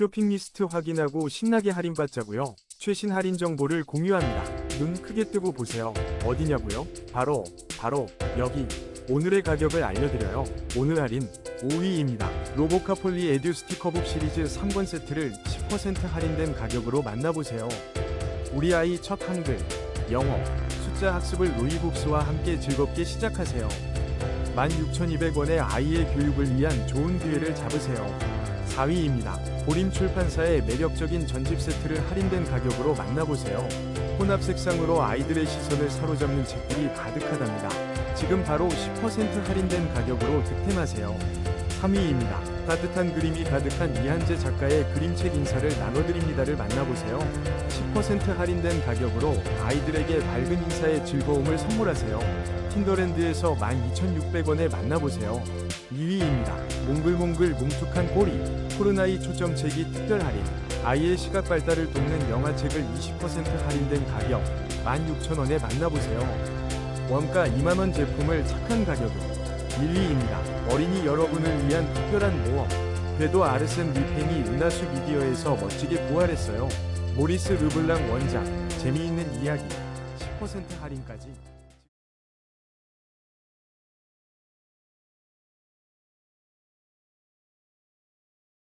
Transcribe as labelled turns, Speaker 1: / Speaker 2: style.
Speaker 1: 쇼핑 리스트 확인하고 신나게 할인받자고요. 최신 할인 정보를 공유합니다. 눈 크게 뜨고 보세요. 어디냐고요? 바로 바로 여기. 오늘의 가격을 알려드려요. 오늘 할인 5위입니다. 로보카 폴리 에듀 스티커북 시리즈 3권 세트를 10% 할인된 가격으로 만나보세요. 우리 아이 첫 한글, 영어, 숫자 학습을 로이북스와 함께 즐겁게 시작하세요. 16,200원의 아이의 교육을 위한 좋은 기회를 잡으세요. 4위입니다. 보림 출판사의 매력적인 전집 세트를 할인된 가격으로 만나보세요. 혼합 색상으로 아이들의 시선을 사로잡는 책들이 가득하답니다. 지금 바로 10% 할인된 가격으로 득템하세요. 3위입니다. 따뜻한 그림이 가득한 이한재 작가의 그림책 인사를 나눠드립니다를 만나보세요. 10% 할인된 가격으로 아이들에게 밝은 인사의 즐거움을 선물하세요. 킨더랜드에서 12,600원에 만나보세요. 2위입니다. 몽글몽글 뭉툭한 꼬리 코로나이 초점 책이 특별 할인 아이의 시각 발달을 돕는 영화책을 20% 할인된 가격 16,000원에 만나보세요. 원가 2만원 제품을 착한 가격으로 1위입니다. 어린이 여러분을 위한 특별한 모험 궤도 아르센 미팽이 은하수 미디어에서 멋지게 부활했어요. 모리스 르블랑 원작 재미있는 이야기 10% 할인까지